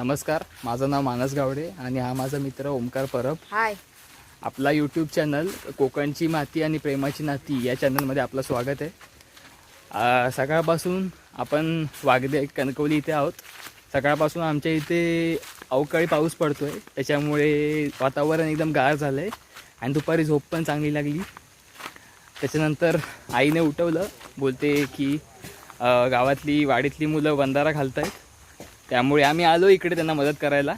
नमस्कार माझं नाव मानस गावडे आणि हा माझा मित्र ओमकार परब. हाय. आपला यूट्यूब चॅनल कोकणची माती आणि प्रेमाची नाती या चॅनलमध्ये आपलं स्वागत आहे. आ, सकाळपासून आपण वागदे कणकवली इथे आहोत. सकाळपासून आमच्या इथे अवकाळी पाऊस पडतो आहे त्याच्यामुळे वातावरण एकदम गार झालं आहे आणि दुपारी झोप पण चांगली लागली. त्याच्यानंतर आईने उठवलं बोलते की गावातली वाडीतली मुलं बंधारा घालत आहेत त्यामुळे आम्ही आलो इकडे त्यांना मदत करायला.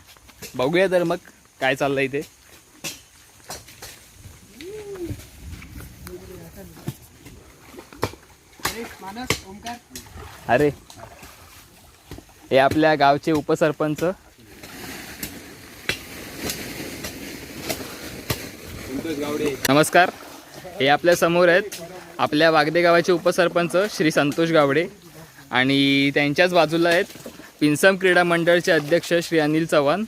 बघूया तर मग काय चाललंय इथे अरे हे आपल्या गावचे उपसरपंच. नमस्कार. हे आपल्यासमोर आहेत आपल्या वागदे गावाचे उपसरपंच श्री संतोष गावडे आणि त्यांच्याच बाजूला आहेत पिंसम क्रीडा मंडळचे अध्यक्ष श्री अनिल चव्हाण.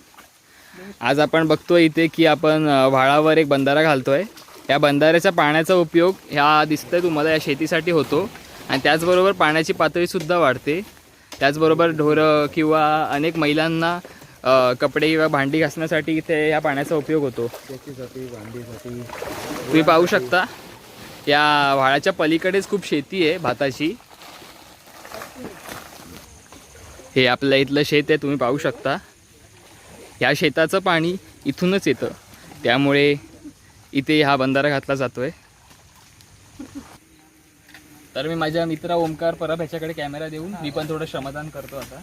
आज आपण बघतोय इथे की आपण व्हाळावर एक बंधारा घालतोय. या बंधाऱ्याच्या पाण्याचा उपयोग ह्या दिसतंय तुम्हाला या शेतीसाठी होतो. आणि त्याचबरोबर पाण्याची पातळीसुद्धा वाढते. त्याचबरोबर ढोरं किंवा अनेक महिलांना कपडे किंवा भांडी घासण्यासाठी इथे या पाण्याचा उपयोग होतो. तुम्ही पाहू शकता या व्हाळाच्या पलीकडेच खूप शेती आहे भाताची. हे आपल्या इथलं शेत आहे तुम्ही पाहू शकता. ह्या शेताचं पाणी इथूनच येतं. त्यामुळे इथे हा बंधारा घातला जातो आहे तर मी माझ्या मित्र ओमकार परब ह्याच्याकडे कॅमेरा देऊन मी पण थोडं श्रमदान करतो आता.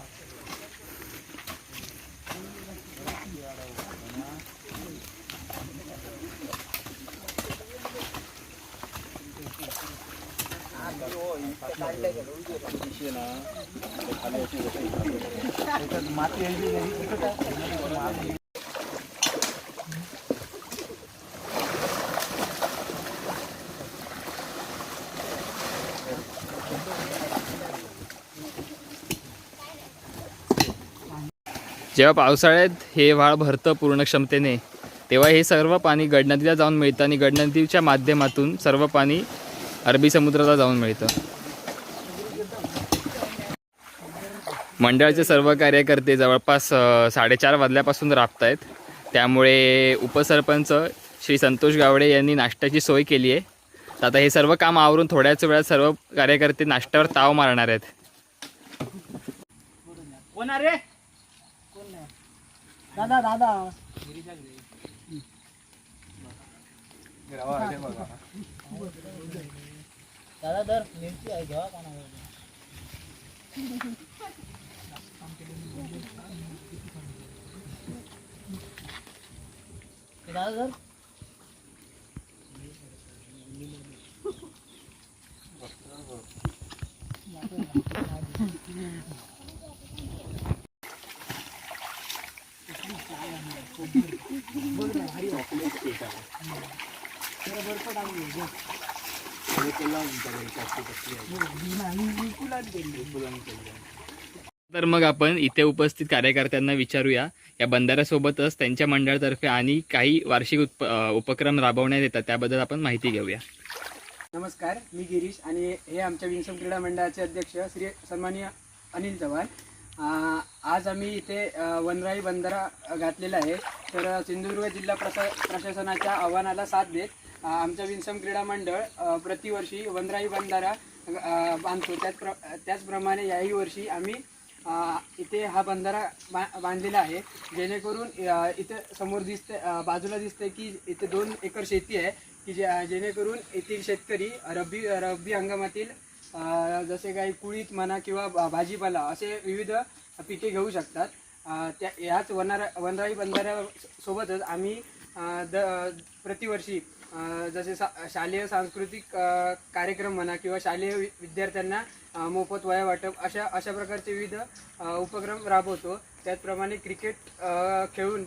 जेव्हा पावसाळ्यात हे व्हाळ भरतं पूर्ण क्षमतेने तेव्हा हे सर्व पाणी गडनदीला जाऊन मिळतं आणि गडनदीच्या माध्यमातून सर्व पाणी अरबी समुद्राला जाऊन मिळतं. मंडळाचे सर्व कार्यकर्ते जवळपास साडेचार वाजल्यापासून राबत आहेत त्यामुळे उपसरपंच श्री संतोष गावडे यांनी नाश्त्याची सोय केली आहे. तर आता हे सर्व काम आवरून थोड्याच वेळात सर्व कार्यकर्ते नाश्त्यावर ताव मारणार आहेत. रे? दादा दादा दादा तर मिरची आहे घ्यावा का नाही हे दादा तर तर मग आपण इथे उपस्थित कार्यकर्त्यांना विचारूया. या बंधाऱ्यासोबतच त्यांच्या मंडळातर्फे आणि काही वार्षिक उत्प उपक्रम राबवण्यात येतात. त्याबद्दल आपण माहिती घेऊया. नमस्कार मी गिरीश आणि हे आमच्या विंसम क्रीडा मंडळाचे अध्यक्ष श्री सन्माननीय अनिल चव्हाण. आज आम्ही इथे वनराई बंधारा घातलेला आहे. तर सिंधुदुर्ग जिल्हा प्रशा प्रशासनाच्या आव्हानाला साथ देत आमचं विंसम क्रीडा मंडळ प्रतिवर्षी वनराई बंधारा बांधतो. त्याच प्र त्याचप्रमाणे याही वर्षी आम्ही इथे हा बंधारा बा बांधलेला आहे. जेणेकरून इथं इथे समोर दिसते बाजूला दिसते की इथे दोन एकर शेती आहे की जे जेणेकरून येथील शेतकरी रब्बी रब्बी हंगामातील जसे काही कुळीत म्हणा किंवा भाजीपाला असे विविध पिके घेऊ शकतात. त्या ह्याच वनारा वनराई बंधाऱ्यासोबतच आम्ही द प्रतिवर्षी जसे सा शालेय सांस्कृतिक कार्यक्रम म्हणा किंवा शालेय वि- विद्यार्थ्यांना मोफत वया वाटप अशा अशा प्रकारचे विविध उपक्रम राबवतो. त्याचप्रमाणे क्रिकेट खेळून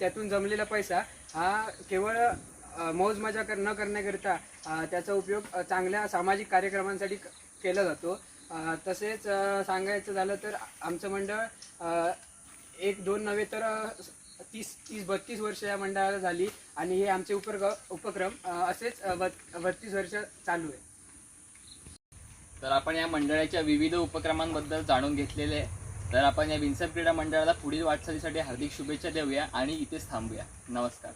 त्यातून जमलेला पैसा हा केवळ मौज मजा कर न करण्याकरिता त्याचा उपयोग चांगल्या सामाजिक कार्यक्रमांसाठी केला जातो. तसेच सांगायचं झालं तर आमचं मंडळ एक दोन नव्हे तर तीस तीस बत्तीस वर्ष या मंडळाला झाली आणि हे आमचे उपक्रम उपक्रम असेच बत्तीस वर्ष चालू आहे. तर आपण या मंडळाच्या विविध उपक्रमांबद्दल जाणून घेतलेले आहे. तर आपण या विन्सन क्रीडा मंडळाला पुढील वाटचालीसाठी हार्दिक शुभेच्छा देऊया आणि इथेच थांबूया. नमस्कार.